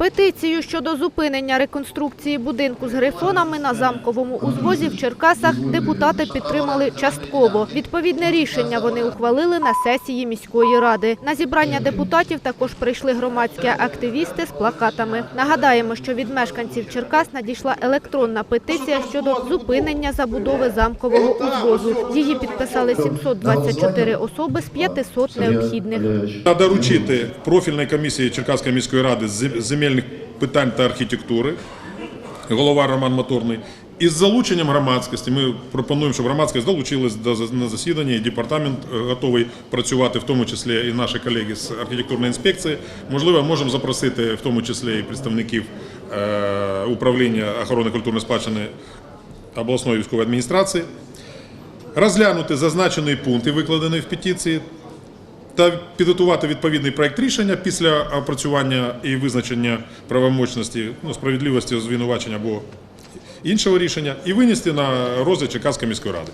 Петицію щодо зупинення реконструкції будинку з грифонами на замковому узвозі в Черкасах депутати підтримали частково. Відповідне рішення вони ухвалили на сесії міської ради. На зібрання депутатів також прийшли громадські активісти з плакатами. Нагадаємо, що від мешканців Черкас надійшла електронна петиція щодо зупинення забудови замкового узвозу. Її підписали 724 особи з 500 необхідних. Треба доручити профільній комісії Черкаської міської ради з зем- земельних питань та архітектури, голова Роман Моторний. І з залученням громадськості ми пропонуємо, щоб громадськість долучилась до на засідання, і департамент е, готовий працювати, в тому числі і наші колеги з архітектурної інспекції. Можливо, можемо запросити в тому числі і представників е, управління охорони культурної спадщини обласної військової адміністрації, розглянути зазначений пункт, викладений в петиції, та підготувати відповідний проект рішення після опрацювання і визначення правомочності, ну, справедливості звинувачення або іншого рішення, і винести на розгляд Черкаської міської ради.